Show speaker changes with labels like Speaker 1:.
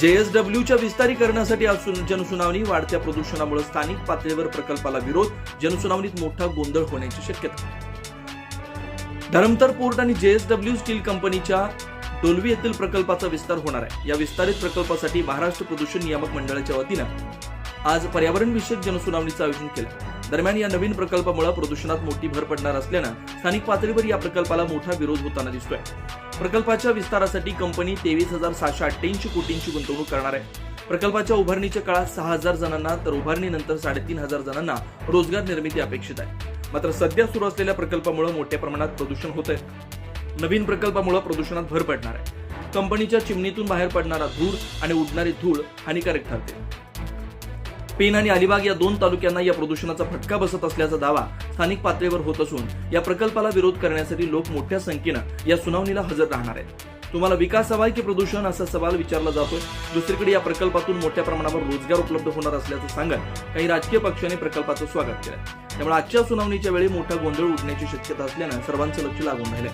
Speaker 1: जेएसडब्ल्यूच्या विस्तारीकरणासाठी आज जनसुनावणी वाढत्या प्रदूषणामुळे स्थानिक पातळीवर प्रकल्पाला विरोध जनसुनावणीत मोठा गोंधळ होण्याची शक्यता. धरमतर पोर्ट आणि जेएसडब्ल्यू स्टील कंपनीच्या डोलवी येथील प्रकल्पाचा विस्तार होणार आहे. या विस्तारित प्रकल्पासाठी महाराष्ट्र प्रदूषण नियामक मंडळाच्या वतीनं आज पर्यावरणविषयक जनसुनावणीचं आयोजन केलं. दरम्यान या नवीन प्रकल्पामुळे प्रदूषणात मोठी भर पडणार असल्यानं स्थानिक पातळीवर या प्रकल्पाला मोठा विरोध होताना दिसतोय. प्रकल्पाच्या विस्तारासाठी कंपनी तेवीस हजार सहाशे अठ्ठ्याऐंशी कोटींची गुंतवणूक करणार आहे. प्रकल्पाच्या उभारणीच्या काळात सहा हजार जणांना तर उभारणीनंतर साडेतीन हजार जणांना रोजगार निर्मिती अपेक्षित आहे. मात्र सध्या सुरू असलेल्या प्रकल्पामुळे मोठ्या प्रमाणात प्रदूषण होत आहे नवीन प्रकल्पामुळे प्रदूषणात भर पडणार आहे. कंपनीच्या चिमणीतून बाहेर पडणारा धूळ आणि उडणारी धूळ हानिकारक ठरते. पेन आणि अलिबाग या दोन तालुक्यांना या प्रदूषणाचा फटका बसत असल्याचा दावा स्थानिक पातळीवर होत असून या प्रकल्पाला विरोध करण्यासाठी लोक मोठ्या संख्येनं या सुनावणीला हजर राहणार आहेत. तुम्हाला विकास हवाय की प्रदूषण असा सवाल विचारला जातोय? दुसरीकडे या प्रकल्पातून मोठ्या प्रमाणावर रोजगार उपलब्ध होणार असल्याचं सांगत काही राजकीय पक्षांनी प्रकल्पाचं स्वागत केलं. त्यामुळे आजच्या सुनावणीच्या वेळी मोठा गोंधळ उडण्याची शक्यता असल्यानं सर्वांचं लक्ष लागून राहिलंय.